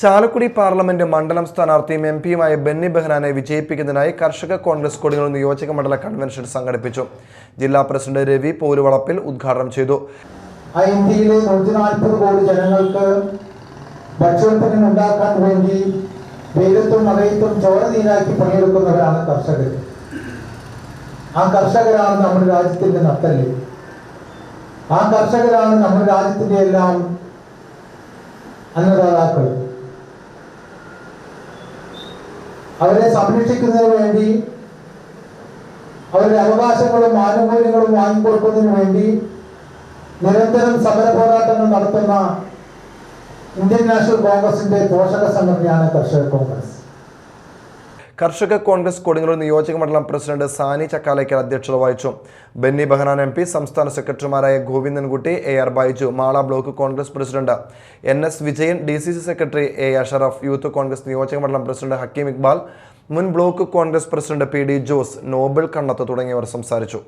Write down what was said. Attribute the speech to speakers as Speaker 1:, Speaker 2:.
Speaker 1: Chalakudy parliament മണ്ഡലം സ്ഥാനാർത്ഥിയും M പിയുമായ Benny ബെഹ്നാനെ വിജയിപ്പിക്കുന്നതിനായി കർഷക കോൺഗ്രസ് കൊടികൾ നിയോജക മണ്ഡല കൺവെൻഷൻ സംഘടിപ്പിച്ചു. ജില്ലാ പ്രസിഡന്റ് രവി പോരുവളപ്പിൽ ഉദ്ഘാടനം ചെയ്തു.
Speaker 2: ഇന്ത്യയിലെ നൂറ്റി കോടി ജനങ്ങൾക്ക് ഭക്ഷ്യോൽപ്പന്നം ഉണ്ടാക്കാൻ വേണ്ടി വെയിലത്തും മഴയത്തും ചോര നീരാക്കി പണിയെടുക്കുന്നവരാണ് കർഷകർ. ആ കർഷകരാണ് നമ്മുടെ രാജ്യത്തിന്റെ നട്ടൽ ആ കർഷകരാണ് നമ്മുടെ രാജ്യത്തിന്റെ എല്ലാം അന്നദാതാക്കൾ. അവരെ സംരക്ഷിക്കുന്നതിന് വേണ്ടി അവരുടെ അവകാശങ്ങളും ആനുകൂല്യങ്ങളും വാങ്ങിക്കൊടുക്കുന്നതിന് വേണ്ടി നിരന്തരം സമര പോരാട്ടങ്ങൾ നടത്തുന്ന ഇന്ത്യൻ നാഷണൽ കോൺഗ്രസിന്റെ പോഷക സംഘടനയാണ് കർഷക കോൺഗ്രസ്.
Speaker 1: കർഷക കോൺഗ്രസ് കൊടുങ്ങല്ലൂർ നിയോജക മണ്ഡലം പ്രസിഡന്റ് സാനി ചക്കാലയ്ക്കൽ അധ്യക്ഷത വഹിച്ചു. ബെന്നി ബെഹനാൻ എം പി സംസ്ഥാന സെക്രട്ടറിമാരായ Govindankutty A R Baiju Mala block Congress president N S Vijayan D C C secretary A Ashraf youth Congress നിയോജക മണ്ഡലം പ്രസിഡന്റ് ഹക്കീം ഇക്ബാൽ മുൻ block Congress president P D Jose Nobel Kannath തുടങ്ങിയവർ സംസാരിച്ചു.